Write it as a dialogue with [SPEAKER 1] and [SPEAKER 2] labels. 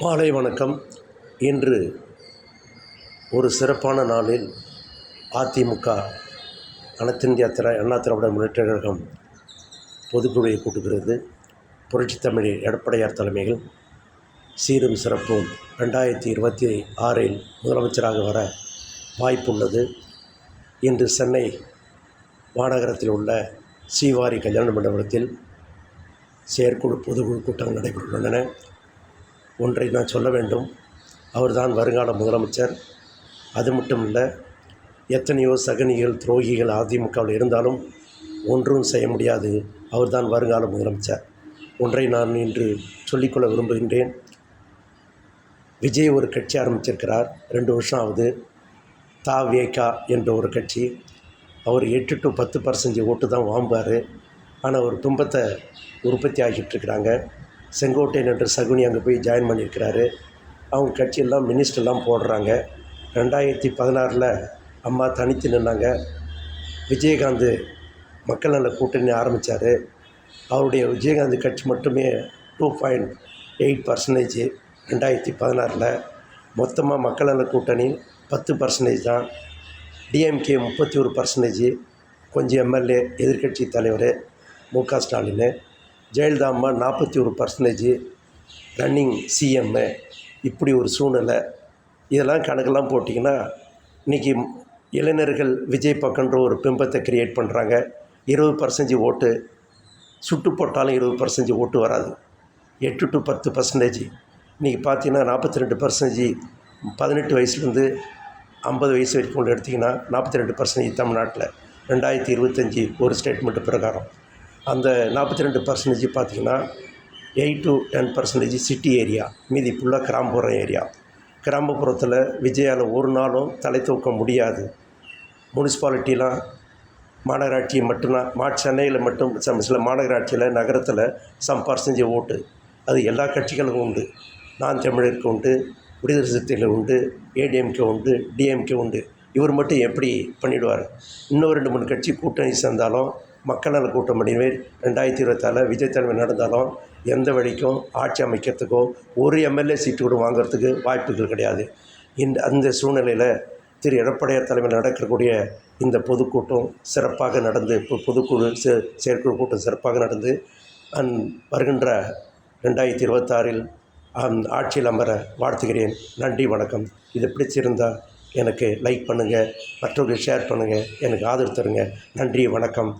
[SPEAKER 1] மாலை வணக்கம். இன்று ஒரு சிறப்பான நாளில் அதிமுக அனைத்திந்தியா இந்திய திர அண்ணா திராவிட முன்னேற்ற கழகம் பொதுக்குழுவை கூட்டுகிறது. புரட்சி தமிழ் எடப்பாடியார் தலைமையில் சீரும் சிறப்பும் ரெண்டாயிரத்தி இருபத்தி ஆறில் முதலமைச்சராக வர வாய்ப்புள்ளது. இன்று சென்னை மாநகரத்தில் உள்ள சீவாரி கல்யாண மண்டபத்தில் செயற்குழு பொதுக்குழு கூட்டங்கள் நடைபெற்றுள்ளன. ஒன்றை நான் சொல்ல வேண்டும். அவர்தான் வருங்கால முதலமைச்சர். அது மட்டும் இல்லை எத்தனையோ சகனிகள் துரோகிகள் அதிமுகவில் இருந்தாலும் ஒன்றும் செய்ய முடியாது. அவர்தான் வருங்கால முதலமைச்சர். ஒன்றை நான் இன்று சொல்லிக்கொள்ள விரும்புகின்றேன். விஜய் ஒரு கட்சி ஆரம்பிச்சிருக்கிறார் ரெண்டு வருஷம் ஆகுது. தா வேகா என்ற ஒரு கட்சி. அவர் எட்டு டு பத்து பர்சன்டேஜ் ஓட்டு தான் வாங்குவார். ஆனால் ஒரு துன்பத்தை உற்பத்தி ஆகிட்டு இருக்கிறாங்க. செங்கோட்டையன் என்ற சகுனி அங்கே போய் ஜாயின் பண்ணியிருக்கிறாரு. அவங்க கட்சியெல்லாம் மினிஸ்டர்லாம் போடுறாங்க. ரெண்டாயிரத்தி பதினாறில் அம்மா தனித்து நின்னாங்க. விஜயகாந்த் மக்கள் நல கூட்டணி ஆரம்பித்தார் அவருடைய விஜயகாந்த் கட்சி மட்டுமே டூ பாயிண்ட் எயிட் பர்சன்டேஜ் ரெண்டாயிரத்தி பதினாறில். மொத்தமாக மக்கள் நல கூட்டணி பத்து பர்சன்டேஜ் தான். டிஎம்கே முப்பத்தி ஒரு பர்சன்டேஜ் கொஞ்சம் எம்எல்ஏ எதிர்க்கட்சி தலைவர் மு க ஸ்டாலின். ஜெயலலிதா அம்மா நாற்பத்தி ஒரு பர்சன்டேஜ் ரன்னிங் சிஎம்மு இப்படி ஒரு சூழ்நிலை. இதெல்லாம் கணக்கெல்லாம் போட்டிங்கன்னா இன்றைக்கி இளைஞர்கள் விஜய் பக்கன்ற ஒரு பிம்பத்தை கிரியேட் பண்ணுறாங்க இருபது பர்சன்டேஜ் ஓட்டு சுட்டு போட்டாலும் இருபது பர்சன்டேஜ் ஓட்டு வராது. எட்டு டு பத்து பர்சன்டேஜ் இன்றைக்கி பார்த்தீங்கன்னா நாற்பத்தி ரெண்டு பர்சன்டேஜ் பதினெட்டு வயசுலேருந்து ஐம்பது வயசு வரைக்கும் கொண்டு எடுத்திங்கன்னா நாற்பத்தி ரெண்டு பர்சன்டேஜ் தமிழ்நாட்டில். ரெண்டாயிரத்தி இருபத்தஞ்சி ஒரு ஸ்டேட்மெண்ட் பிரகாரம். அந்த நாற்பத்தி ரெண்டு பர்சன்டேஜ் பார்த்திங்கன்னா eight to ten percentage city area மீதி ஃபுல்லாக கிராமப்புற ஏரியா கிராமப்புறத்தில் விஜயால் ஒரு நாளும் தலை தூக்க முடியாது. முனிசிபாலிட்டிலாம் மாநகராட்சி மட்டும்தான் மா சென்னையில் மட்டும் சம் சில மாநகராட்சியில் நகரத்தில் சம் பர்சன்டேஜ் ஓட்டு. அது எல்லா கட்சிகளுக்கும் உண்டு. நான் தமிழருக்கு உண்டு விடுதலை சிறுத்தைகள் உண்டு ஏடிஎம்கே உண்டு டிஎம்கே உண்டு. இவர் மட்டும் எப்படி பண்ணிவிடுவார் இன்னும் ரெண்டு மூணு கட்சி கூட்டணி சேர்ந்தாலும் மக்கள் நல கூட்டம் முடிவே ரெண்டாயிரத்தி இருபத்தாறில் விஜய் தலைமை நடந்தாலும் எந்த வழிக்கும் ஆட்சி அமைக்கிறதுக்கோ ஒரு எம்எல்ஏ சீட்டு கூட வாங்குறதுக்கு வாய்ப்புகள் கிடையாது. இந்த அந்த சூழ்நிலையில் திரு எடப்பாடியார் தலைமையில் நடக்கக்கூடிய இந்த பொதுக்கூட்டம் சிறப்பாக நடந்து இப்போ பொதுக்குழு செ செயற்குழு கூட்டம் சிறப்பாக நடந்து அந் வருகின்ற ரெண்டாயிரத்தி இருபத்தாறில் ஆட்சியில் அமர வாழ்த்துகிறேன். நன்றி வணக்கம். இது பிடிச்சிருந்தால் எனக்கு லைக் பண்ணுங்கள் மற்றவர்கள் ஷேர் பண்ணுங்கள் எனக்கு ஆதரவு தருங்க. நன்றி வணக்கம்.